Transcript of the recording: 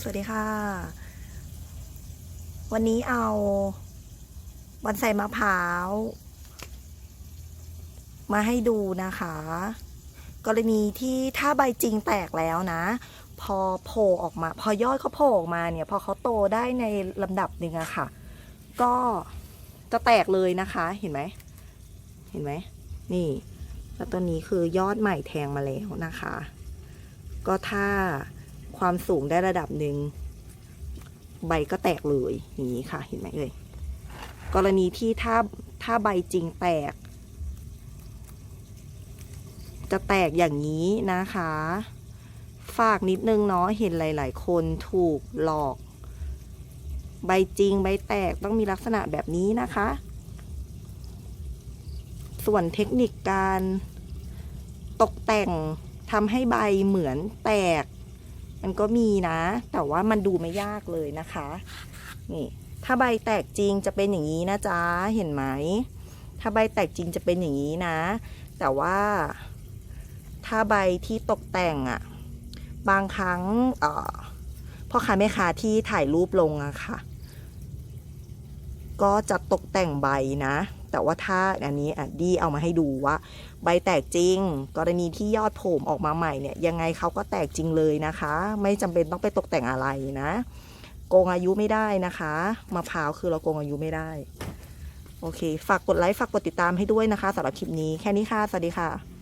สวัสดีค่ะ วันนี้เอาบอนไซมะพร้าว มาให้ดูนะคะ กรณีที่ถ้าใบจริงแตกแล้วนะ พอโผล่ออกมา พอยอดเขาโผล่ออกมาเนี่ย พอเขาโตได้ในลำดับหนึ่งอะค่ะ ก็จะแตกเลยนะคะ เห็นไหม เห็นไหม นี่ แล้วตัวนี้คือยอดใหม่แทงมาแล้วนะคะ ก็ถ้า ความสูงได้ระดับหนึ่งใบก็แตกเลยอย่างนี้ค่ะเห็นไหมเอ่ยกรณีที่ถ้าถ้าใบจริงแตก จะแตกอย่างนี้นะคะ ฝากนิดนึงเนาะเห็นหลาย ๆ คนถูกหลอก ใบจริงใบแตกต้องมีลักษณะแบบนี้นะคะ ส่วนเทคนิคการตกแต่งทำให้ใบเหมือนแตก มันก็มีนะ แต่ว่ามันดูไม่ยากเลยนะคะนี่ถ้าใบแตกจริงจะเป็นอย่างนี้นะจ๊ะเห็นไหม ถ้าใบแตกจริงจะเป็นอย่างนี้นะ แต่ว่าถ้าใบที่ตกแต่งอะบางครั้งเอ่อพ่อค้าแม่ค้าที่ถ่ายรูปลงอะค่ะ ก็จะตกแต่งใบนะ แต่ว่าถ้าอันนี้อะดีเอามาให้ดูว่า ใบแตกจริง กรณีที่ยอดโผมออกมาใหม่เนี่ยยังไงเขาก็แตกจริงเลยนะคะ ไม่จำเป็นต้องไปตกแต่งอะไรนะโกงอายุไม่ได้นะคะมะพร้าวคือเราโกงอายุไม่ได้ โอเค ฝากกดไลค์ ฝากกดติดตามให้ด้วยนะคะสำหรับคลิปนี้แค่นี้ค่ะ สวัสดีค่ะ